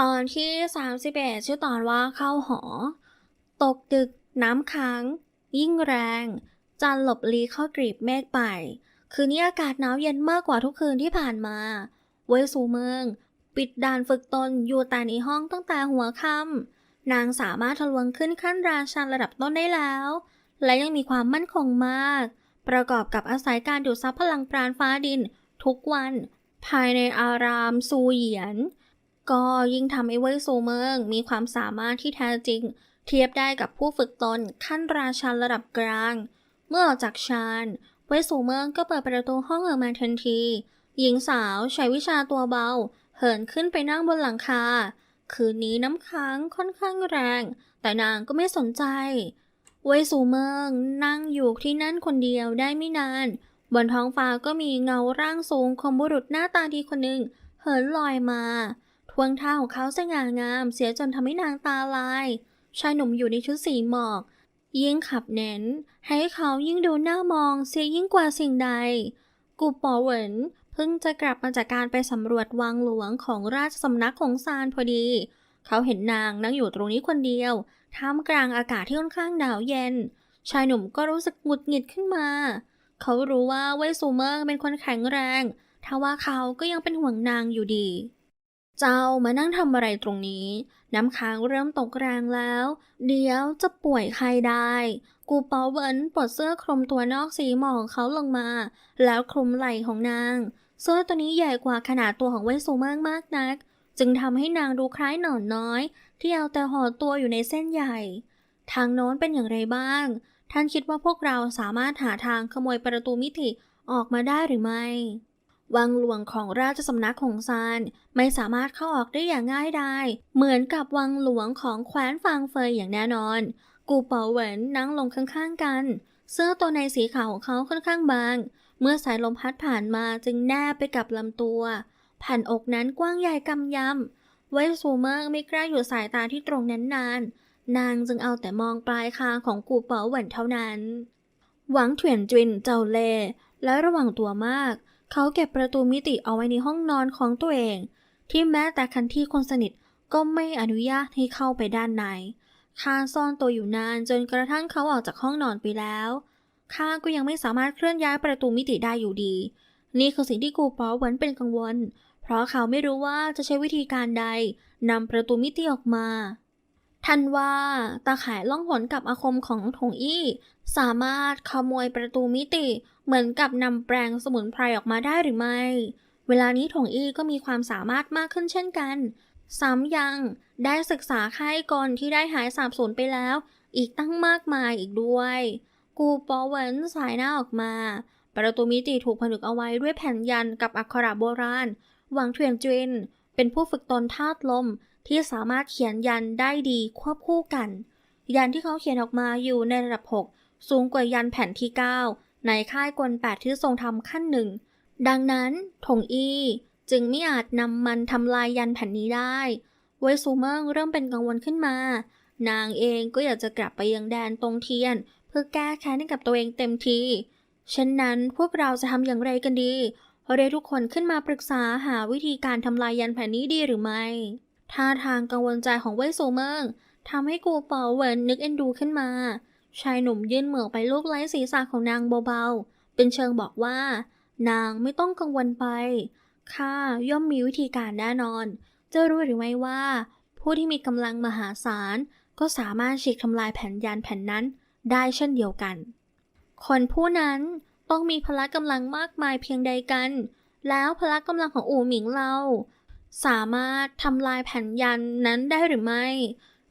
ตอนที่ 31 ชื่อตอนว่าเข้าหอ ตกดึกน้ำค้าง ยิ่งแรง จันหลบลีเข้ากรีบเมฆไป คืนนี้อากาศหนาวเย็นมากกว่าทุกคืนที่ผ่านมา เวยสูเมือง ปิดด่านฝึกตนอยู่แต่ในห้องตั้งแต่หัวค่ำนางสามารถทะลวงขึ้นขั้นราชันระดับต้นได้แล้ว และยังมีความมั่นคงมาก ประกอบกับอาศัยการดูดซับพลังปราณฟ้าดิน ทุกวัน ภายในอารามซูเหยียน ก็ยิ่งทำให้เว่ยซูเมิงมีความสามารถที่แท้จริง เทียบได้กับผู้ฝึกตนขั้นราชันระดับกลาง เมื่อออกจากชานเว่ยซูเมิงก็เปิดประตูห้องออกมาทันที หญิงสาวใช้วิชาตัวเบา เหินขึ้นไปนั่งบนหลังคา คืนนี้น้ำค้างค่อนข้างแรง แต่นางก็ไม่สนใจ เว่ยซูเมิงนั่งอยู่ที่นั่นคนเดียวได้ไม่นาน บนท้องฟ้าก็มีเงาร่างสูงของบุรุษหน้าตาดีคนหนึ่งเหินลอยมา ทวงท่าของเขาสง่างาม เสียจนทำให้นางตาลาย ชายหนุ่มอยู่ในชุดสีหมอก ยิ่งขับเน้น ให้เขายิ่งดูน่ามองเสียยิ่งกว่าสิ่งใด กูปอเหวินเพิ่งจะกลับมาจากการไปสำรวจวังหลวงของราชสำนักของซานพอดี เขาเห็นนางนั่งอยู่ตรงนี้คนเดียว ท่ามกลางอากาศที่ค่อนข้างหนาวเย็น ชายหนุ่มก็รู้สึกหงุดหงิดขึ้นมา เขารู้ว่าเว่ยซูเมอร์เป็นคนแข็งแรง ทว่าเขาก็ยังเป็นห่วงนางอยู่ดี เจ้ามานั่งทำอะไรตรงนี้ น้ำค้างเริ่มตกแรงแล้ว เดี๋ยวจะป่วยใครได้ กูเปาเวินปลดเสื้อคลุมตัวนอกสีหมอกของเขาลงมา แล้วคลุมไหล่ของนาง เสื้อตัวนี้ใหญ่กว่าขนาดตัวของเว่ยซูมอร์มากนัก จึงทำให้นางดูคล้ายหนอนน้อย ที่เอาแต่ห่อตัวอยู่ในเส้นใหญ่ ทางโน้นเป็นอย่างไรบ้าง ท่านคิดว่าพวกเราสามารถหาทางขโมยประตูมิติออกมาได้หรือไม่ วังหลวงของราชสำนักของซานไม่สามารถเข้าออกได้อย่างง่ายดายเหมือนกับวังหลวงของแคว้นฟางเฟยอย่างแน่นอน กูเปาเหวินนั่งลงข้างๆกัน เสื้อตัวในสีขาวของเขาค่อนข้างบาง เมื่อสายลมพัดผ่านมาจึงแนบไปกับลำตัวแผ่นอกนั้นกว้างใหญ่กำยำ เวยซูเมอร์ไม่กล้าอยู่สายตาที่ตรงนั้นนาน นางจึงเอาแต่มองปลายคางของกูเป๋าเหวินเท่านั้น หวังเถียนจินเจ้าเล่และระวังตัวมาก เขาเก็บประตูมิติเอาไว้ในห้องนอนของตัวเอง ที่แม้แต่คันที่คนสนิทก็ไม่อนุญาตให้เข้าไปด้านในข้าซ่อนตัวอยู่นานจนกระทั่งเขาออกจากห้องนอนไปแล้วข้าก็ยังไม่สามารถเคลื่อนย้ายประตูมิติได้อยู่ดี นี่คือสิ่งที่กูป๋าเหวินเป็นกังวล เพราะเขาไม่รู้ว่าจะใช้วิธีการใดนำประตูมิติออกมา ทันว่าตาข่ายล่องหนกับอาคมของถงอี้ สามารถขโมยประตูมิติเหมือนกับนำแปลงสมุนไพรออกมาได้หรือไม่ เวลานี้ถงอี้ก็มีความสามารถมากขึ้นเช่นกัน ซ้ำยังได้ศึกษาค่ายกลที่ได้หายสาบสูญไปแล้ว อีกตั้งมากมายอีกด้วย กูปอเวนสายหน้าออกมา ประตูมิติถูกผนึกเอาไว้ด้วยแผ่นยันกับอักขระโบราณ หวังเทียนจินเป็นผู้ฝึกตนธาตุลม ที่สามารถเขียนยันได้ดีควบคู่กัน ยันที่เขาเขียนออกมาอยู่ในระดับ 6 สูงกว่ายันแผ่นที่ 9 ในค่ายกลแปดที่ทรงทำขั้นหนึ่ง ดังนั้นถงอี้จึงไม่อาจนำมันทำลายยันแผ่นนี้ได้เวซูเมิงเริ่มเป็นกังวลขึ้นมา นางเองก็อยากจะกลับไปยังแดนตรงเทียน เพื่อแก้แค้นให้กับตัวเองเต็มทีเช่นนั้นพวกเราจะทำอย่างไรกันดีเรียกทุกคนขึ้นมาปรึกษาหาวิธีการทำลายยันแผ่นนี้ดีหรือไม่ ท่าทางกังวลใจของเว่ยซูเมิงทำให้กูเปาเหวินนึกเอ็นดูขึ้นมา ชายหนุ่มยื่นมือไปลูบไล้ศีรษะของนางเบาๆ เป็นเชิงบอกว่า นางไม่ต้องกังวลไป ข้าย่อมมีวิธีการแน่นอน จะรู้หรือไม่ว่า ผู้ที่มีกำลังมหาศาล ก็สามารถฉีกทำลายแผ่นยันแผ่นนั้นได้เช่นเดียวกัน คนผู้นั้นต้องมีพละกำลังมากมายเพียงใดกัน แล้วพละกำลังของอู่หมิงเรา สามารถทำลายแผ่นยันนั้นได้หรือไม่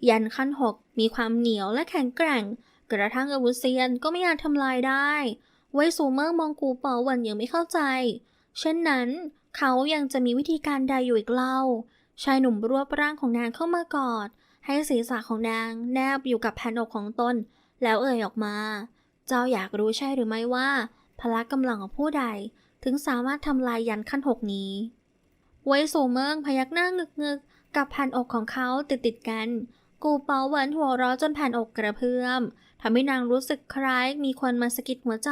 ยันขั้นหกมีความเหนียวและแข็งแกร่ง กระทั่งอาวุธเซียนก็ไม่อาจทำลายได้ ไว้ซูเมอร์มองกูเปาหวันยังไม่เข้าใจ เช่นนั้น เขายังจะมีวิธีการใดอยู่อีกเล่า ชายหนุ่มรวบร่างของนางเข้ามากอด ให้ศีรษะของนางแนบอยู่กับแผ่นอกของตน แล้วเอ่ยออกมา เจ้าอยากรู้ใช่หรือไม่ว่าพละกำลังของผู้ใดถึงสามารถทำลายยันขั้นหกนี้ ไว้สูเมิงพยักหน้างึกงึกๆกับแผ่นอกของเขาติดติดๆกัน กูเปาเหวินหัวเราะจนแผ่นอกกระเพื่อมทำให้นางรู้สึกคล้ายมีคนมาสะกิดหัวใจ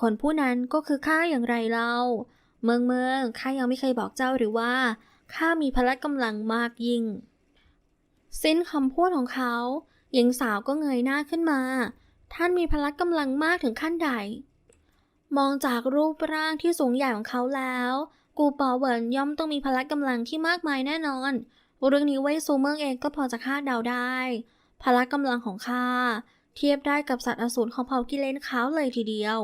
คนผู้นั้นก็คือข้าอย่างไรเล่า เมืองเมืองข้ายังไม่เคยบอกเจ้าหรือว่าข้ามีพละกำลังมากยิ่ง สิ้นคำพูดของเขา หญิงสาวก็เงยหน้าขึ้นมา ท่านมีพละกำลังมากถึงขั้นใด มองจากรูปร่างที่สูงใหญ่ของเขาแล้ว กูปอเหวินย่อมต้องมีพละกำลังที่มากมายแน่นอน เรื่องนี้เว่ยซูเมิงเองก็พอจะคาดเดาได้ พละกำลังของข้าเทียบได้กับสัตว์อสูรของเผ่ากิเลนขาวเลยทีเดียว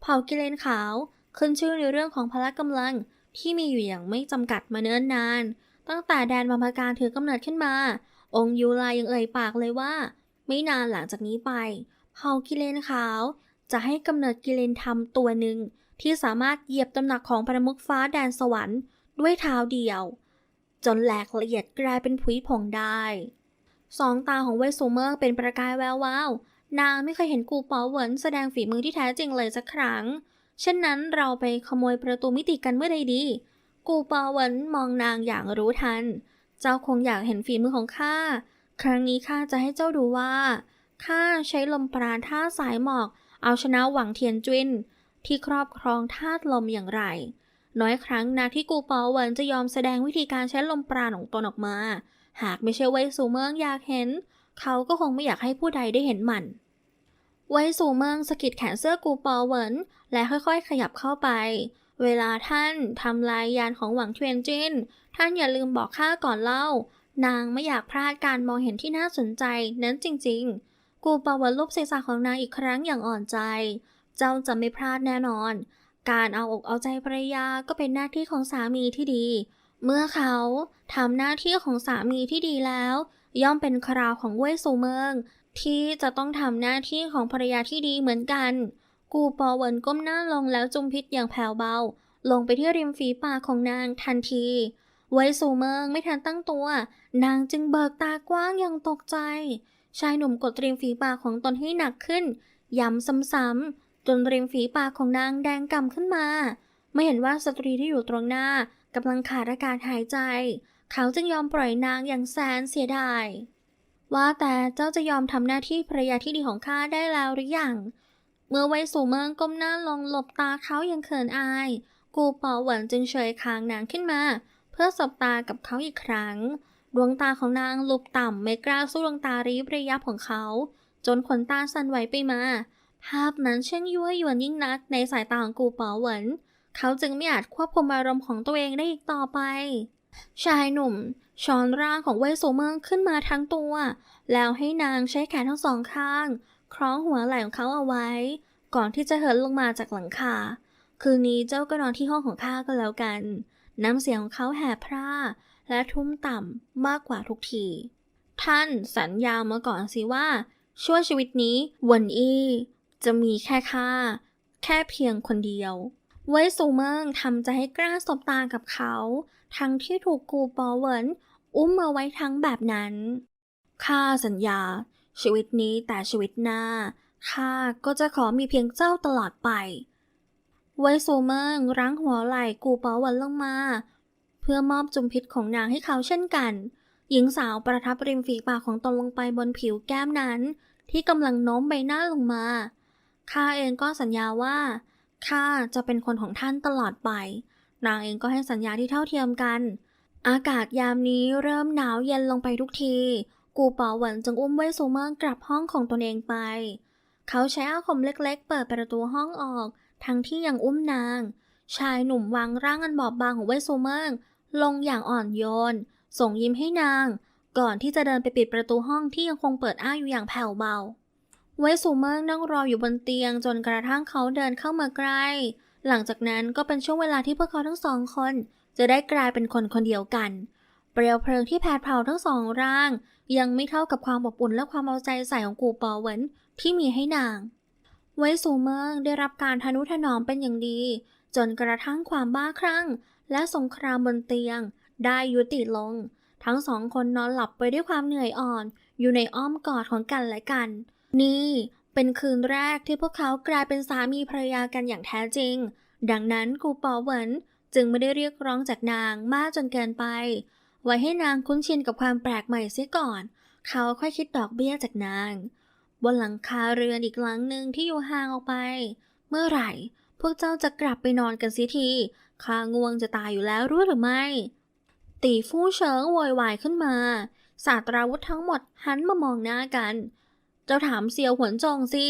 เผ่ากิเลนขาวขึ้นชื่อในเรื่องของพละกำลังที่มีอยู่อย่างไม่จำกัดมาเนิ่นนาน ตั้งแต่แดนบรรพการถือกำเนิดขึ้นมา องค์ยูลายังเอ่ยปากเลยว่า ไม่นานหลังจากนี้ไป เผ่ากิเลนขาวจะให้กำเนิดกิเลนธรรมตัวหนึ่ง ที่สามารถเหยียบตำหนักของพระมุกฟ้าแดนสวรรค์ด้วยเท้าเดียว จนแหลกละเอียดกลายเป็นผุยผงได้สองตาของเวยซูเมอร์เป็นประกายแวววาวนางไม่เคยเห็นกูเปาเหวินแสดงฝีมือที่แท้จริงเลยสักครั้ง เช่นนั้นเราไปขโมยประตูมิติกันเมื่อใดดี กูเปาเหวินมองนางอย่างรู้ทัน เจ้าคงอยากเห็นฝีมือของข้า ครั้งนี้ข้าจะให้เจ้าดูว่า ข้าใช้ลมปราณท่าสายหมอก เอาชนะหวังเทียนจุน ที่ครอบครองธาตุลมอย่างไร น้อยครั้งนะที่กูปาเวินจะยอมแสดงวิธีการใช้ลมปราณของตนออกมา หากไม่ใช่เว่ยซูเมิงอยากเห็น เขาก็คงไม่อยากให้ผู้ใดได้เห็นมันเว่ยซูเมิงสะกิดแขนเสื้อกูปอเวินและค่อยๆ ขยับเข้าไป เวลาท่านทำลายยานของหวังเทียนจินท่านอย่าลืมบอกข้าก่อนเล่านางไม่อยากพลาดการมองเห็นที่น่าสนใจนั้นจริงๆ กูปอเวินลูบศีรษะของนางอีกครั้งอย่างอ่อนใจ เจ้าจะไม่พลาดแน่นอน การเอาอกเอาใจภรรยาก็เป็นหน้าที่ของสามีที่ดี เมื่อเขาทำหน้าที่ของสามีที่ดีแล้ว ย่อมเป็นคราวของเว่ยซูเมิงที่จะต้องทำหน้าที่ของภรรยาที่ดีเหมือนกัน กูปอเวินก้มหน้าลงแล้วจุมพิษอย่างแผ่วเบา ลงไปที่ริมฝีปากของนางทันทีเว่ยซูเมิงไม่ทันตั้งตัว นางจึงเบิกตากว้างอย่างตกใจ ชายหนุ่มกดริมฝีปากของตนให้หนักขึ้น ย้ำซ้ำๆ จนริมฝีปากของนางแดงกำขึ้นมา ไม่เห็นว่าสตรีที่อยู่ตรงหน้ากำลังขาดอากาศหายใจ เขาจึงยอมปล่อยนางอย่างแสนเสียดาย ว่าแต่เจ้าจะยอมทำหน้าที่ภรรยาที่ดีของข้าได้แล้วหรือยัง เมื่อไวสูเมิงก้มหน้าลงหลบตาเขายังเขินอาย กูปาเหวินจึงเฉยคางนางขึ้นมา เพื่อสบตากับเขาอีกครั้ง ดวงตาของนางลุบต่ำไม่กล้าสู้ดวงตารีบระยับของเขา จนขนตาสั่นไหวไปมา ภาพนั้นเช่างยั่วยวนยิ่งนักในสายตาของกูเปาเหวินเขาจึงไม่อาจควบคุมอารมณ์ของตัวเองได้อีกต่อไป ชายหนุ่มช้อนร่างของเว่ยโซเมิงขึ้นมาทั้งตัว แล้วให้นางใช้แขนทั้งสองข้าง คล้องหัวไหล่ของเขาเอาไว้ ก่อนที่จะเหินลงมาจากหลังคา คืนนี้เจ้าก็นอนที่ห้องของข้าก็แล้วกัน น้ำเสียงของเขาแหบพร่า และทุ้มต่ำมากกว่าทุกที ท่านสัญญามาก่อนสิว่าชั่วชีวิตนี้หวันอี้ จะมีแค่ข้าแค่เพียงคนเดียวเว่ยซูเมิงทำใจให้กล้าสบตากับเขา ทั้งที่ถูกกูปอเวินอุ้มมาไว้ทั้งแบบนั้น ข้าสัญญา ชีวิตนี้แต่ชีวิตหน้า ข้าก็จะขอมีเพียงเจ้าตลอดไปเว่ยซูเมิงรั้งหัวไหล่กูปอเวินลงมา เพื่อมอบจุมพิษของนางให้เขาเช่นกัน หญิงสาวประทับริมฝีปากของตนลงไปบนผิวแก้มนั้น ที่กำลังโน้มใบหน้าลงมา ข้าเองก็สัญญาว่าข้าจะเป็นคนของท่านตลอดไป นางเองก็ให้สัญญาที่เท่าเทียมกัน อากาศยามนี้เริ่มหนาวเย็นลงไปทุกที กูเป๋าหวันจึงอุ้มเว่ยซูเมิงกลับห้องของตนเองไป เขาใช้อาคมเล็กๆ เปิดประตูห้องออก ทั้งที่ยังอุ้มนาง ชายหนุ่มวางร่างอันบอบบางของเว่ยซูเมิงลงอย่างอ่อนโยน ส่งยิ้มให้นาง ก่อนที่จะเดินไปปิดประตูห้องที่ยังคงเปิดอ้าอยู่อย่างแผ่วเบา เว่ยซูเมิงนั่งรออยู่บนเตียงจนกระทั่งเขาเดินเข้ามาใกล้ หลังจากนั้นก็เป็นช่วงเวลาที่พวกเขาทั้งสองคน จะได้กลายเป็นคนคนเดียวกัน เปลวเพลิงที่แผดเผาทั้งสองร่าง ยังไม่เท่ากับความอบอุ่นและความเอาใจใส่ของกูปอเวนที่มีให้นางเว่ยซูเมิงได้รับการทนุถนอมเป็นอย่างดี จนกระทั่งความบ้าคลั่ง และสงครามบนเตียง ได้ยุติลง ทั้งสองคนนอนหลับไปด้วยความเหนื่อยอ่อน อยู่ในอ้อมกอดของกันและกัน นี่เป็นคืนแรกที่พวกเขากลายเป็นสามีภรรยากันอย่างแท้จริง ดังนั้นกูปอเหวินจึงไม่ได้เรียกร้องจากนางมากจนเกินไป ไว้ให้นางคุ้นชินกับความแปลกใหม่เสียก่อน เขาค่อยคิดดอกเบี้ยจากนาง บนหลังคาเรือนอีกหลังหนึ่งที่อยู่ห่างออกไป เมื่อไหร่ พวกเจ้าจะกลับไปนอนกันเสียทีข้าง่วงจะตายอยู่แล้วรู้หรือไม่ ตีฟู่เฉิงโวยวายขึ้นมาศาสตราวุธทั้งหมดหันมามองหน้ากัน เจ้าถามเซียวหวนจงสิ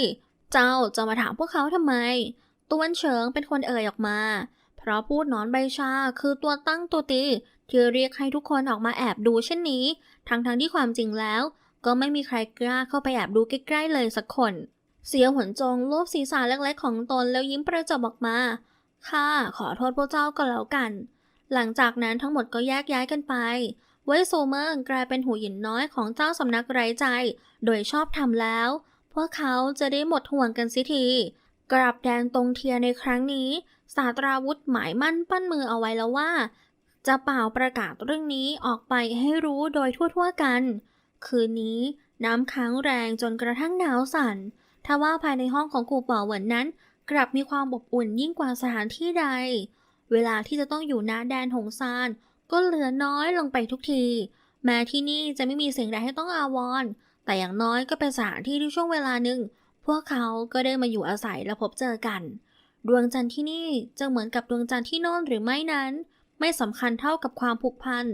เจ้าจะมาถามพวกเขาทำไม ตวนเฉิงเป็นคนเอ่ยออกมา เพราะพูดนอนใบชาคือตัวตั้งตัวตีที่เรียกให้ทุกคนออกมาแอบดูเช่นนี้ ทั้งๆทที่ความจริงแล้ว ก็ไม่มีใครกล้าเข้าไปแอบดูใกล้ๆเลยสักคน เสียวหวนจงลูบศีรษะเล็กๆของตนแล้วยิ้มประจบออกมาค่ะขอโทษพวกเจ้าก็แล้วกัน หลังจากนั้นทั้งหมดก็แยกย้ายกันไป เว่ยโซเมิงกลายเป็นหูหินน้อยของเจ้าสำนักไร้ใจ โดยชอบทำแล้ว พวกเขาจะได้หมดห่วงกันสิทีกราบแดนตรงเทียในครั้งนี้ ศาสตราวุธหมายมั่นปั้นมือเอาไว้แล้วว่า จะเป่าประกาศเรื่องนี้ออกไปให้รู้โดยทั่วๆกัน คืนนี้น้ำค้างแรงจนกระทั่งหนาวสั่นทว่าภายในห้องของกูเป่าเหวินนั้น กลับมีความอบอุ่นยิ่งกว่าสถานที่ใด เวลาที่จะต้องอยู่หน้าแดนหงซาน ก็เหลือน้อยลงไปทุกที แม้ที่นี่จะไม่มีสิ่งใดให้ต้องอาวรณ์แต่อย่างน้อยก็เป็นสถานที่ที่ช่วงเวลาหนึ่ง พวกเขาก็ได้มาอยู่อาศัยและพบเจอกัน ดวงจันทร์ที่นี่จะเหมือนกับดวงจันทร์ที่โน่นหรือไม่นั้น ไม่สำคัญเท่ากับความผูกพัน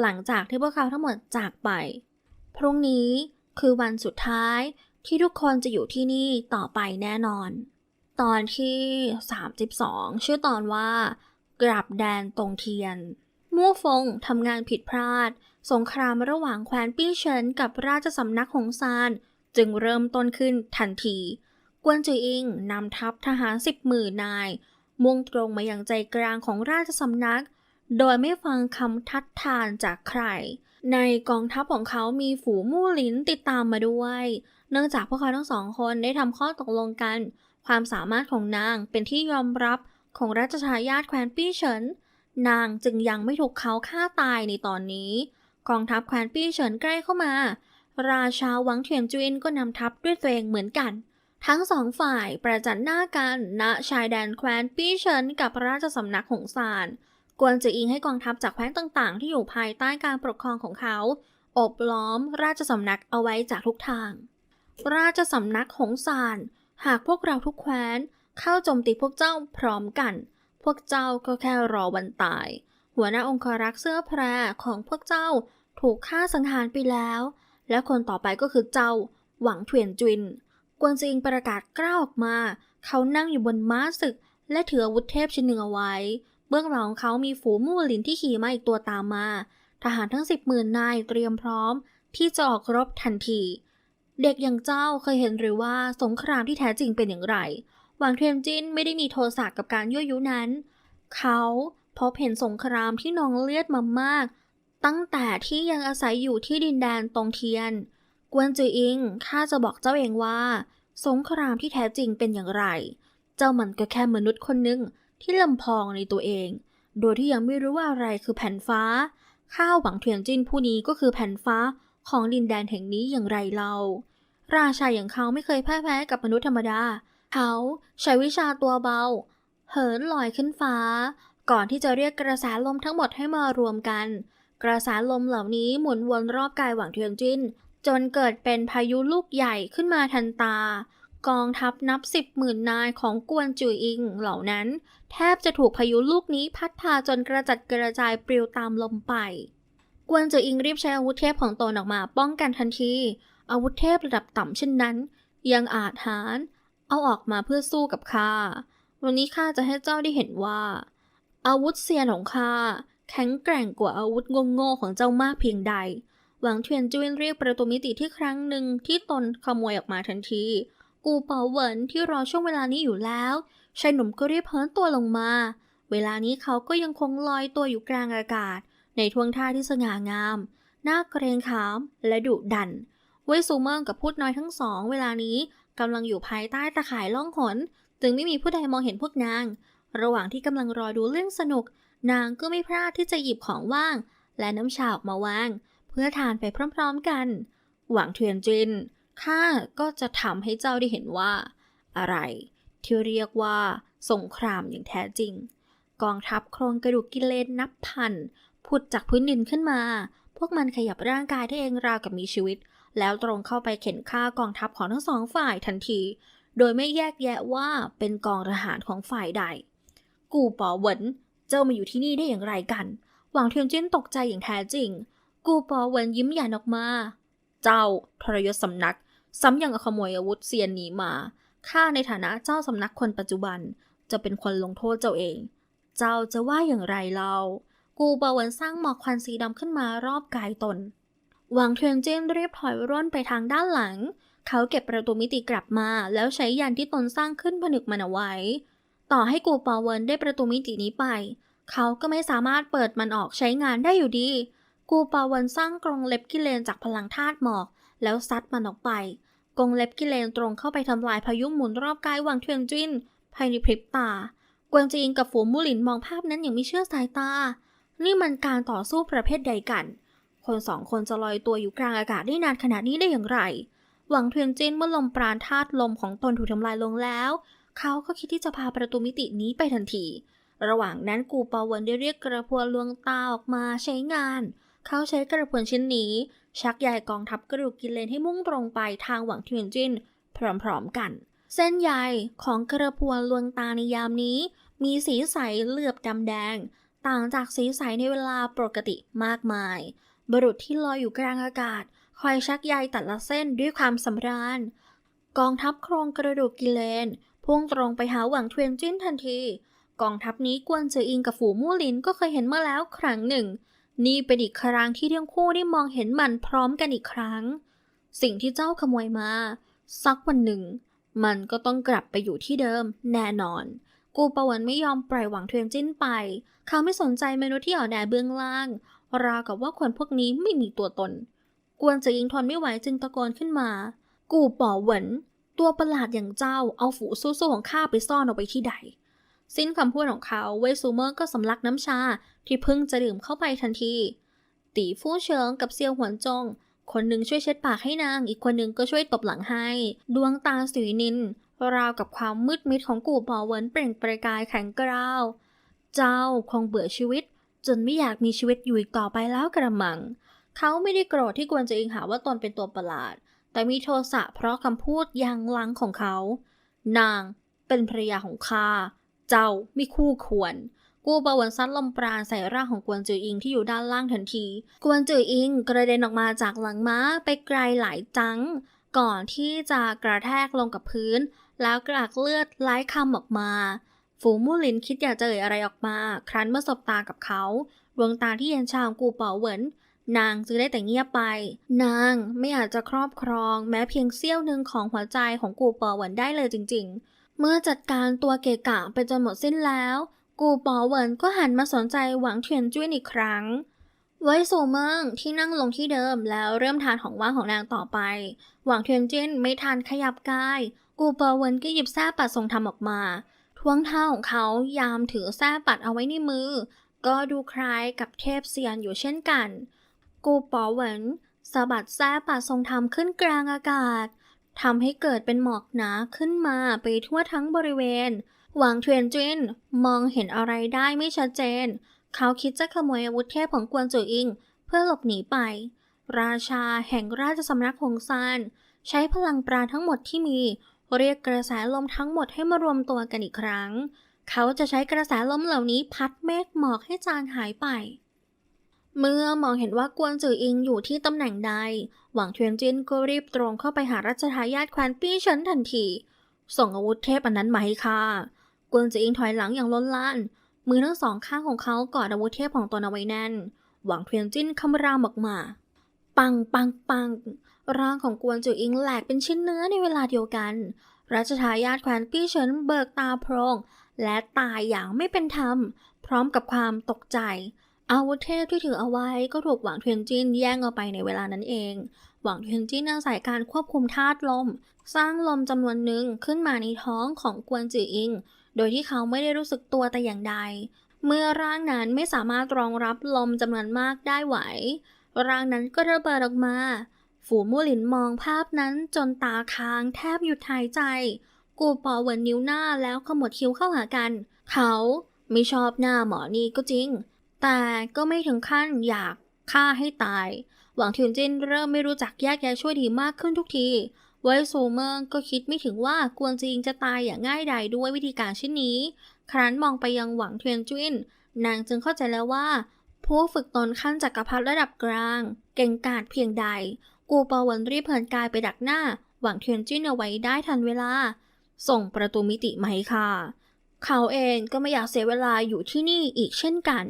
หลังจากที่พวกเขาทั้งหมดจากไป พรุ่งนี้คือวันสุดท้ายที่ทุกคนจะอยู่ที่นี่ต่อไปแน่นอน ตอนที่ 32 ชื่อตอนว่า กราบแดนตรงเทียน มู่ฟงทำงานผิดพลาด สงครามระหว่างแคว้นปี้เฉินกับราชสำนักหงซานจึงเริ่มต้นขึ้นทันที กวนจืออิงนำทัพทหารสิบหมื่นนาย มุ่งตรงมายังใจกลางของราชสำนัก โดยไม่ฟังคำทัดทานจากใคร ในกองทัพของเขามีฝูมู่หลินติดตามมาด้วย เนื่องจากพวกเขาทั้งสองคนได้ทำข้อตกลงกัน ความสามารถของนางเป็นที่ยอมรับของราชทายาทแคว้นปี้เฉิน นางจึงยังไม่ถูกเขาฆ่าตายในตอนนี้ กองทัพแควนปี้เฉินใกล้เข้ามา ราชาหวังเถียนจุนก็นำทัพด้วยตัวเองเหมือนกัน ทั้งสองฝ่ายประจันหน้ากันณชายแดนแควนปี้เฉินกับราชสำนักหงซานกวนจืออิงให้กองทัพจากแคว้นต่างๆ ที่อยู่ภายใต้การปกครองของเขา อบล้อมราชสำนักเอาไว้จากทุกทาง ราชสำนักหงซานหากพวกเราทุกแคว้นเข้าโจมตีพวกเจ้าพร้อมกัน พวกเจ้าก็แค่รอวันตาย หัวหน้าองครักษ์เสื้อแพรของพวกเจ้าถูกฆ่าสังหารไปแล้ว และคนต่อไปก็คือเจ้า หวังเถียนจุนกวนซิงประกาศกล้าออกมา เขานั่งอยู่บนม้าศึก และถืออาวุธเทพชิ้นหนึ่งเอาไว้ เบื้องหลังของเขามีฝูมู่หลินที่ขี่มาอีกตัวตามมา ทหารทั้งสิบหมื่นนายเตรียมพร้อม ที่จะออกรบทันที เด็กอย่างเจ้าเคยเห็นหรือว่าสงครามที่แท้จริงเป็นอย่างไร หวังเทียนจินไม่ได้มีโทสะกับการยั่วยุนั้น เขาพบเห็นสงครามที่นองเลือดมามาก ตั้งแต่ที่ยังอาศัยอยู่ที่ดินแดนตรงเทียน กวนจืออิงข้าจะบอกเจ้าเองว่า สงครามที่แท้จริงเป็นอย่างไร เจ้ามันก็แค่มนุษย์คนหนึ่งที่ลำพองในตัวเอง โดยที่ยังไม่รู้ว่าอะไรคือแผ่นฟ้า ข้าวหวังเทียนจินผู้นี้ก็คือแผ่นฟ้าของดินแดนแห่งนี้อย่างไรเรา ราชาอย่างเขาไม่เคยพ่ายแพ้กับมนุษย์ธรรมดาเขาใช้วิชาตัวเบา เหินลอยขึ้นฟ้า ก่อนที่จะเรียกกระแสลมทั้งหมดให้มารวมกัน กระแสลมเหล่านี้หมุนวนรอบกายหวังเทียนจิน จนเกิดเป็นพายุลูกใหญ่ขึ้นมาทันตา กองทัพนับสิบหมื่นนายของกวนจุยอิงเหล่านั้น แทบจะถูกพายุลูกนี้พัดพาจนกระจัดกระจายปลิวตามลมไป กวนจุยอิงรีบใช้อาวุธเทพของตนออกมาป้องกันทันที อาวุธเทพระดับต่ำเช่นนั้น ยังอาจหาร เอาออกมาเพื่อสู้กับข้า วันนี้ข้าจะให้เจ้าได้เห็นว่า อาวุธเซียนของข้าแข็งแกร่งกว่าอาวุธโง่ๆของเจ้ามากเพียงใด หวังเทียนจุนเรียกประตูมิติที่ครั้งหนึ่งที่ตนขโมยออกมาทันที กูเปาเหวินที่รอช่วงเวลานี้อยู่แล้วชายหนุ่มก็รีบเพิ้นตัวลงมา เวลานี้เขาก็ยังคงลอยตัวอยู่กลางอากาศ ในท่วงท่าที่สง่างามน่าเกรงขามและดุดัน เว่ยซูเมิงกับพูดน้อยทั้งสอง เวลานี้ กำลังอยู่ภายใต้ตะข่ายล่องหนจึงไม่มีผู้ใดมองเห็นพวกนาง ระหว่างที่กำลังรอดูเรื่องสนุก นางก็ไม่พลาดที่จะหยิบของว่าง และน้ำชาออกมาวาง เพื่อทานไปพร้อมๆกัน หวังเทียนจินข้าก็จะทำให้เจ้าได้เห็นว่า อะไร ที่เรียกว่า สงครามอย่างแท้จริง กองทัพโครงกระดูกกิเลนนับพันผุดจากพื้นดินขึ้นมา พวกมันขยับร่างกายได้เองราวกับมีชีวิต แล้วตรงเข้าไปเข็นฆ่ากองทัพของทั้งสองฝ่ายทันที โดยไม่แยกแยะว่าเป็นกองทหารของฝ่ายใด กูป๋อเหวินเจ้ามาอยู่ที่นี่ได้อย่างไรกัน หวังเทียนจิ้นตกใจอย่างแท้จริง กูปอเวินยิ้มหยานออกมา เจ้าทรยศสำนัก ซ้ำยังขโมยอาวุธเซียนหนีมา ข้าในฐานะเจ้าสำนักคนปัจจุบัน จะเป็นคนลงโทษเจ้าเอง เจ้าจะว่าอย่างไรเล่ากูปอวินสร้างหมอกควันสีดำขึ้นมารอบกายตน หวังเทียนจิ้นรีบถอยร่นไปทางด้านหลัง เขาเก็บประตูมิติกลับมา แล้วใช้ยันที่ตนสร้างขึ้นผนึกมันเอาไว้ ต่อให้กูปอเวินได้ประตูมิตินี้ไป เขาก็ไม่สามารถเปิดมันออกใช้งานได้อยู่ดี กูปาวันสร้างกรงเล็บกิเลนจากพลังธาตุหมอก แล้วซัดมันออกไป กรงเล็บกิเลนตรงเข้าไปทำลายพายุหมุนรอบกายวังเทียนจินภายในพริบตากวางจีนกับฝูมูหลินมองภาพนั้นอย่างไม่เชื่อสายตา นี่มันการต่อสู้ประเภทใดกัน คนสองคนจะลอยตัวอยู่กลางอากาศได้นานขนาดนี้ได้อย่างไร หวังเทียนจินเมื่อลมปราณธาตุลมของตนถูกทำลายลงแล้ว เขาก็คิดที่จะพาประตูมิตินี้ไปทันที ระหว่างนั้นกูปาวนได้เรียกกระพวนลวงตาออกมาใช้งาน เขาใช้กระพวนชิ้นนี้ ชักใยกองทัพกระดูกกิเลนให้มุ่งตรงไปทางหวังเทียนจินพร้อมๆกัน เส้นใยของกระพวนลวงตาในยามนี้ มีสีใสเหลือบดำแดง ต่างจากสีใสในเวลาปกติมากมาย บรุษที่ลอยอยู่กลางอากาศ คอยชักใยแต่ละเส้นด้วยความสำราญ กองทัพโครงกระดูกกิเลน พุ่งตรงไปหาหวังเทียนจิ้นทันที กองทัพนี้กวนเจออิงกับฝูมู่หลินก็เคยเห็นเมาแล้วครั้งหนึ่ง นี่เป็นอีกครั้งที่ทั้งคู่ได้มองเห็นมันพร้อมกันอีกครั้ง สิ่งที่เจ้าขโมยมา สักวันหนึ่ง มันก็ต้องกลับไปอยู่ที่เดิม แน่นอนกูประวันไม่ยอมปล่อยหวังเทียนจิ้นไป เขาไม่สนใจมนุษย์ที่อ่อนแอเบื้องล่าง ราวกับว่าคนพวกนี้ไม่มีตัวตน กวนจออิงทนไม่ไหวจึงตะโกนขึ้นมา กูป๋อเหวินตัวประหลาดอย่างเจ้าเอาฝูสู้ๆของข้าไปซ่อนเอาไปที่ใด สิ้นคำพูดของเขาเว่ยซูเมอร์ก็สำลักน้ำชาที่เพิ่งจะดื่มเข้าไปทันที ตีฟู่เฉิงกับเซียวหวนจง คนหนึ่งช่วยเช็ดปากให้นาง อีกคนหนึ่งก็ช่วยตบหลังให้ ดวงตาสีนิน ราวกับความมืดมิดของกู่ปอเหวินเปล่งประกายแข็งกร้าว เจ้าคงเบื่อชีวิต จนไม่อยากมีชีวิตอยู่อีกต่อไปแล้วกระมัง เขาไม่ได้โกรธที่กวนจะอิงหาว่าตนเป็นตัวประหลาด แต่มีโทสะเพราะคำพูดยังลังของเขา นางเป็นภรรยาของข้า เจ้าไม่คู่ควร กูบาวันซัดลมปราณใส่ร่างของกวนจืออิงที่อยู่ด้านล่างทันที กวนจืออิงกระเด็นออกมาจากหลังม้าไปไกลหลายจัง ก่อนที่จะกระแทกลงกับพื้น แล้วกรากเลือดไหลคำออกมา ฝูมู่หลินคิดอยากจะเอ่ยอะไรออกมา ครั้นเมื่อสบตากับเขา ดวงตาที่เย็นชาของกูเป๋าเหวินนางจึงได้แต่เงียบไป นางไม่อาจจะครอบครอง แม้เพียงเสี้ยวหนึ่งของหัวใจของกูเป๋าเหวินได้เลยจริง ๆ เมื่อจัดการตัวเกะกะไปจนหมดสิ้นแล้ว กูเป๋าเหวินก็หันมาสนใจหวังเทียนจุ้ยอีกครั้ง ไว้โซเมิงที่นั่งลงที่เดิมแล้วเริ่มทานของว่างของนางต่อไป หวังเทียนจิ้นไม่ทันขยับกาย กูเป๋าเวินก็หยิบแส้ปัดทรงทำออกมา ท่วงท่าของเขายามถือแส้ปัดเอาไว้ในมือ ก็ดูคล้ายกับเทพเซียนอยู่เช่นกัน กูปอเหวินสะบัดแส้ป่าทรงธรรมขึ้นกลางอากาศทำให้เกิดเป็นหมอกหนาขึ้นมาไปทั่วทั้งบริเวณ หวังเทวียนจินมองเห็นอะไรได้ไม่ชัดเจน เขาคิดจะขโมยอาวุธเทพของกวนจืออิง เพื่อหลบหนีไป ราชาแห่งราชสำนักฮงซานใช้พลังปราณทั้งหมดที่มี เรียกกระแสลมทั้งหมดให้มารวมตัวกันอีกครั้ง เขาจะใช้กระแสลมเหล่านี้พัดเมฆหมอกให้จางหายไป เมื่อมองเห็นว่ากวนจืออิงอยู่ที่ตำแหน่งใด หวังเทียนจินก็รีบตรงเข้าไปหารัชทายาทแคว้นปี้เฉินทันที ส่งอาวุธเทพอันนั้นมาให้ข้ากวนจืออิงถอยหลังอย่างล้นล้าน มือทั้งสองข้างของเขากอดอาวุธเทพของตนเอาไว้แน่น หวังเทียนจินคำรามออกมา ปังปังปัง ร่างของกวนจืออิงแหลกเป็นชิ้นเนื้อในเวลาเดียวกัน รัชทายาทแคว้นปี้เฉินเบิกตาโพรง และตายอย่างไม่เป็นธรรม พร้อมกับความตกใจ อาวุธเทพที่ถือเอาไว้ก็ถูกหวังเทียนจินแย่งเอาไปในเวลานั้นเอง หวังเทียนจินอาศัยการควบคุมธาตุลม สร้างลมจำนวนหนึ่งขึ้นมาในท้องของกวนจืออิง โดยที่เขาไม่ได้รู้สึกตัวแต่อย่างใด เมื่อร่างนั้นไม่สามารถรองรับลมจำนวนมากได้ไหว ร่างนั้นก็ระเบิดออกมา ฝูมู่หลินมองภาพนั้นจนตาค้างแทบหยุดหายใจ กูปอเหวินนิ้วหน้าแล้วขมวดคิ้วเข้าหากัน เขาไม่ชอบหน้าหมอนี่ก็จริง แต่ก็ไม่ถึงขั้นอยากฆ่าให้ตาย หวังเทียนจินเริ่มไม่รู้จักแยกแยะช่วยดีมากขึ้นทุกที ไว้โซเมิงก็คิดไม่ถึงว่ากวนจิงจะตายอย่างง่ายดายด้วยวิธีการเช่นนี้ ครั้นมองไปยังหวังเทียนจินนางจึงเข้าใจแล้วว่า ผู้ฝึกตนขั้นจักรพรรดิระดับกลาง เก่งกาจเพียงใด กูเปาเวนรีบเหินกายไปดักหน้า หวังเทียนจิ้นเอาไว้ได้ทันเวลา ส่งประตูมิติมาให้ค่ะ เขาเองก็ไม่อยากเสียเวลาอยู่ที่นี่อีกเช่นกัน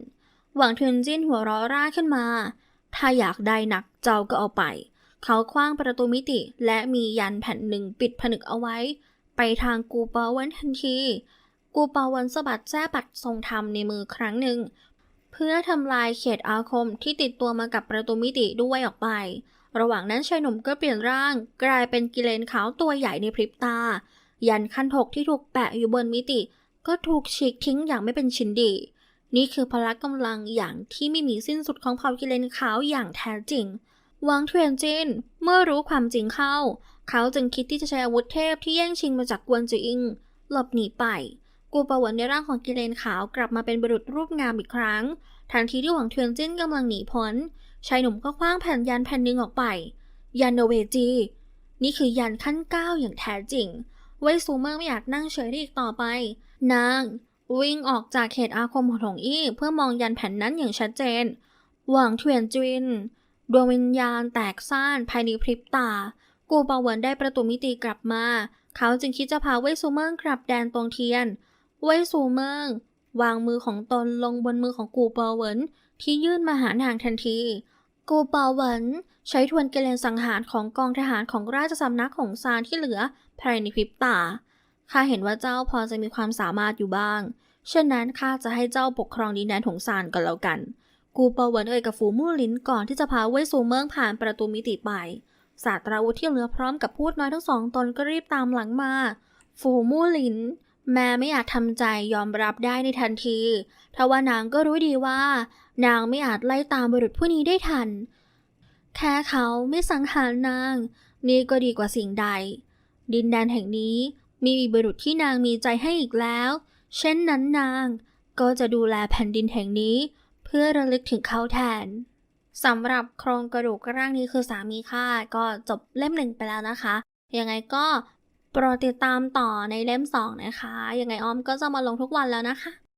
หวังเทียนจิ้นหัวเราะร่าขึ้นมา ถ้าอยากได้นักเจ้าก็เอาไป เขาคว้างประตูมิติและมียันแผ่นหนึ่งปิดผนึกเอาไว้ ไปทางกูเปาเวนทันที กูเปาเวนสะบัดแส้ปัดทรงธรรมในมือครั้งหนึ่ง เพื่อทำลายเขตอาคมที่ติดตัวมากับประตูมิติด้วยออกไป ระหว่างนั้นชายหนุ่มก็เปลี่ยนร่าง กลายเป็นกิเลนขาวตัวใหญ่ในพริบตา ยันขั้นหกที่ถูกแปะอยู่บนมิติ ก็ถูกฉีกทิ้งอย่างไม่เป็นชิ้นดี นี่คือพละกำลังอย่างที่ไม่มีสิ้นสุดของเผ่ากิเลนขาวอย่างแท้จริงวางเทวียนจินเมื่อรู้ความจริงเข้า เขาจึงคิดที่จะใช้อาวุธเทพที่แย่งชิงมาจากกวนจืออิง หลบหนีไป กูประวนในร่างของกิเลนขาวกลับมาเป็นบุรุษรูปงามอีกครั้ง ทันทีที่หวังเทียนจิ้นกำลังหนีพ้นชายหนุ่มก็คว้างแผ่นยันแผ่นหนึ่งออกไป ยันโนเวจี นี่คือยันขั้นเก้าอย่างแท้จริงเว่ยซูเมอร์ไม่อยากนั่งเฉยได้อีกต่อไป นาง วิ่งออกจากเขตอาคมของถงอี้เพื่อมองยันแผ่นนั้นอย่างชัดเจน หวังเทียนจินดวงวิญญาณแตกซ่านภายในพริบตา กูปาเหวินได้ประตูมิติกลับมา เขาจึงคิดจะพาเว่ยซูเมิงกลับแดนตรงเทียน เว่ยซูเมิงวางมือของตนลงบนมือของกูเปาเวินที่ยื่นมาหานางทันที กูเปาเวินใช้ทวนเกเลนสังหารของกองทหารของราชสำนักของซานที่เหลือภายในพริบตา ข้าเห็นว่าเจ้าพอจะมีความสามารถอยู่บ้าง เช่นนั้นข้าจะให้เจ้าปกครองดินแดนของซานกันแล้วกัน กูเปาเวินเอ่ยกับฝูมู่ลินก่อนที่จะพาเว่ยซูเมิงผ่านประตูมิติไปศาสตราวุธที่เหลือพร้อมกับพูดน้อยทั้งสองตนก็รีบตามหลังมา ฝูมู่ลิน แม้ไม่อาจทำใจยอมรับได้ในทันที ทว่านางก็รู้ดีว่า นางไม่อาจไล่ตามบุรุษผู้นี้ได้ทัน แค่เขาไม่สังหารนาง นี่ก็ดีกว่าสิ่งใด ดินแดนแห่งนี้มีบุรุษที่นางมีใจให้อีกแล้ว เช่นนั้นนางก็จะดูแลแผ่นดินแห่งนี้ เพื่อระลึกถึงเขาแทนสำหรับโครงกระดูกร่างนี้คือสามีค่าก็จบเล่มหนึ่งไปแล้วนะคะ ยังไงก็ โปรดติดตามต่อในเล่มสองนะคะ ยังไงออมก็จะมาลงทุกวันแล้วนะคะ